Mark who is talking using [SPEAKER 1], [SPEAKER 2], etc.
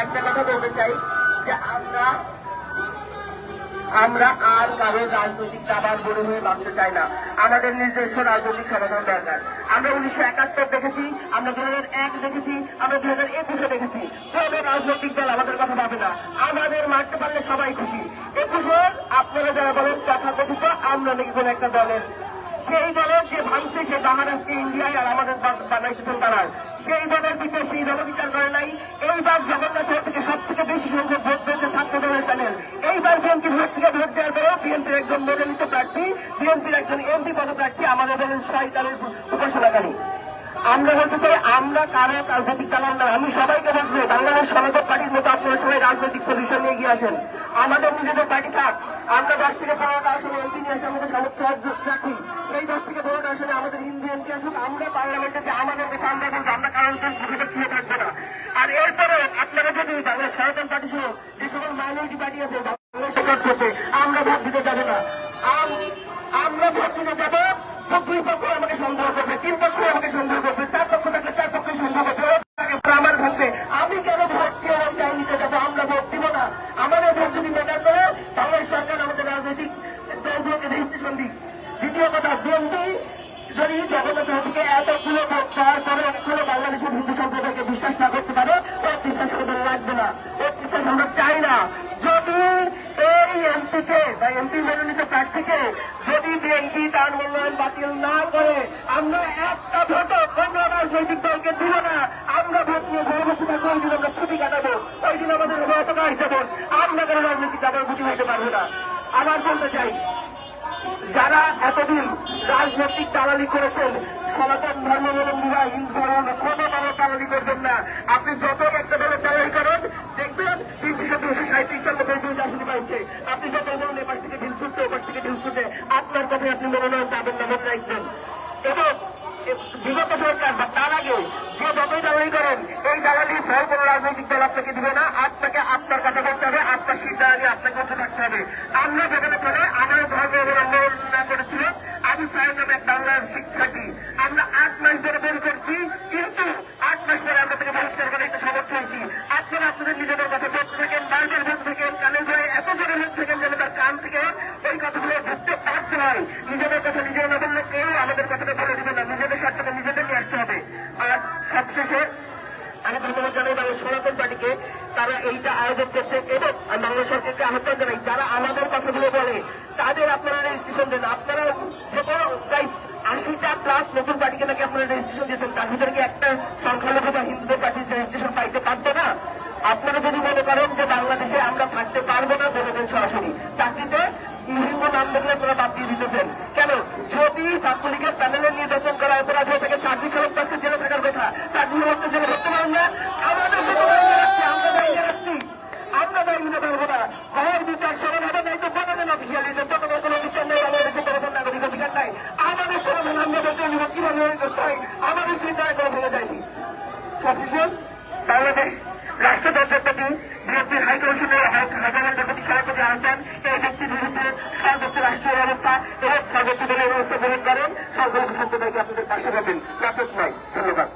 [SPEAKER 1] একটা কথা বলতে চাই যে আমরা আমরা আর কারোর রাজনৈতিক দাবার বড় হয়ে ভাবতে চাই না। আমাদের নিজস্ব রাজনৈতিক সমাধান দরকার। আমরা উনিশশো একাত্তর দেখেছি, আমরা দু হাজার এক দেখেছি, আমরা দু হাজার একুশে দেখেছি। কোনো রাজনৈতিক দল আমাদের কথা ভাবে না। আমাদের মারতে পারলে সবাই খুশি। একুশে আপনারা যারা বলেন তথাকথিত আমরা নাকি কোনো একটা দলের। সেই দলের যে ভাঙছে, সে বাংলাদেশকে ইন্ডিয়ায় আর আমাদের বানাইতেছেন তারা। সেই দলের বিচার সেই দল বিচার করে নাই। এইবার জগন্নাথ থেকে সব থেকে বেশি সংখ্যক ভোট পেয়েছে ছাত্র দলের প্যানেল এইবার বিএনপি ভোট থেকে ভোট দেওয়ার পরেও বিএনপির একজন মনোনীত প্রার্থী, বিএনপির একজন এমপি পদপ্রার্থী আমাদের দলের শয়তানের উপাসনাকারী। আমরা বলতে চাই, আমরা কারও রাজনৈতিক দালাল না? আমি সবাইকে বলব বাংলাদেশ সমাজক পার্টির মতো আপনারা সবাই রাজনৈতিক সলিউশন নিয়ে গিয়ে আসেন। আমাদের নিজেদের পার্টি থাক। আমরা দশ থেকে পনেরোটা আসনে এমপি নিয়ে এসে আমাদের সামর্থ্য রাখি। সেই দশ থেকে পনেরোটা আসনে আমাদের হিন্দু এমপি আসুক, আমরা পার্লামেন্টে আমাদের কথা আমরা বলব আমরা কারণ ভূমিকা ফিরে থাকব না আর এরপরে আপনারা যদি সনাতন পার্টি সহ যে সকল মাইনরিটি পার্টি আছে, বাংলাদেশ সরকার করতে আমরা ভোট দিতে যাব না। আমরা ভোট দিতে যাব দুই পক্ষ আমাকে সন্দেহ করবে, তিন পক্ষ আমাকে সন্দেহ করবে, চার পক্ষ থাকলে চার পক্ষে সন্দেহ করবে। আমার ভাববে আমি কেন ভোট আমার চাই নিতে যাব? আমরা ভোট দিব না। আমাদের ভোট যদি ম্যাটার করে বাংলাদেশ সরকার আমাদের রাজনৈতিক দলগুলোকে রেজিস্ট্রেশন দিক। দ্বিতীয় কথা, বিএনপি যদি জগন্নাথ থেকে এতগুলো ভোট পাওয়ার পরে এখনও বাংলাদেশের হিন্দু সম্প্রদায়কে বিশ্বাস না করতে পারে বিশ্বাস করতে লাগবে না ও বিশ্বাস আমরা চাই না, যদি এই এমপিকে, বা এমপি মনোনীত প্রার্থীকে যদি বিএনপি তার মূল্যায়ন বাতিল না করে, আমরা একটা ভোটও কোন রাজনৈতিক দলকে দিব না। আমরা ভোট নিয়ে ঘরে বসে থাকব ওই দিন আমরা ছুটি কাটাবো। ওই দিন আমাদের অতটা হিসাব আমরা কোনো রাজনৈতিক দাবার গুটি হইতে পারব না। আবার বলতে চাই, যারা এতদিন রাজনৈতিক দালালি করেছেন, সনাতন ধর্মাবলম্বীরা হিন্দু ধর্ম কোনো দল দালালি করবেন না আপনি যত একটা দলের দালালি করেন দেখবেন তিনশো দুশো সাঁত্রিশটার মধ্যে দুই আসনে পাইছে আপনি যত বলুন এপাশ থেকে ঢিল ছুটতে ওপাশ থেকে ঢিল ছুটে কথায় আপনি মনোনয়ন পাবেন না মনে রাখবেন। এবং বিগত সরকার বা তার আগে যে যতই দালালি করেন, এই দালালি ফল কোনো রাজনৈতিক দল আপনাকে দিবে না, আপনাকে আপনার কথা বলতে হবে, আপনার সিদ্ধান্ত আপনাকে কথা থাকতে হবে। আমরা যেখানে চলে আমার ধর্ম অবলম্বন করেছিল আমি প্রায় নামে বাংলার শিক্ষার্থী আমরা আট মাস ধরে বের করছি কিন্তু আট মাস পরে আমরা থেকে বহিষ্কার করে একটা সমর্থ হয়েছি আপনারা আপনাদের নিজেদের কথা বলতে থাকেন বারবার বলতে থাকেন কানে ধরে এত জোরে বলতে থাকেন যেন তার কান থেকে ওই কথাগুলো বুঝতে পারতে হয় নিজেদের কথা নিজেরা না বললে কেউ আমাদের কথাটা বলে দিবে না নিজেদের স্বার্থটা নিজেদের নিয়ে আসতে হবে আর সবশেষে আমি ধন্যবাদ জানাই বাংলাদেশ সনাতন পার্টিকে। তারা এইটা আয়োজন করছে এবং বাংলা সরকারকে আহ্বান জানাই, যারা আমাদের কথাগুলো বলে, তাদের আপনারা রেজিস্ট্রেশন দেন। আপনারা যে কোনো আশিটা প্লাস নতুন পার্টিকে নাকি আপনারা রেজিস্ট্রেশন দিয়েছেন, তার ভিতরে কি একটা সংখ্যালঘু বা হিন্দুদের পার্টির রেজিস্ট্রেশন পাইতে পারবে না? আপনারা যদি মনে করেন যে বাংলাদেশে আমরা থাকতে পারব না, বলে দেন সরাসরি। চাকরিতে হিন্দু নাম দেখলে আপনারা বাদ দিয়ে দিতেছেন। কেন? যদি ছাত্রলীগের প্যানেলে নির্বাচন করা অপরাধ হয়ে থাকে চাকরি চালক পাশে জেলে থাকার কথা চাকরি চালক জেলে ধরতে পারেন না আমাদের জন্য দায়ী রাখছি, আমরা দায়ী রাখছি আমরা দায়ী নিতে পারব না হয় বিচার সমান হবে নাই তো বলে অফিসিয়ালিদের তত কোনো বিচার নেই বাংলাদেশে কোনো নাগরিক অধিকার নাই আমাদের সমাধান আমরা বলতে নিব কীভাবে করতে হয় আমাদের চিন্তায় করে ফেলে যায়নি সফিসিয়াল বাংলাদেশ রাষ্ট্রদত্তের প্রতি বিএনপির হাইকমিশনের হাজারের প্রতি সভাপতি আহসান এই ব্যক্তির বিরুদ্ধে সর্বোচ্চ রাষ্ট্রীয় ব্যবস্থা এবং সর্বোচ্চ দলীয় ব্যবস্থা গ্রহণ করেন। সংখ্যালঘু সম্প্রদায়কে আপনাদের পাশে পাবেন নাটক নয়। ধন্যবাদ।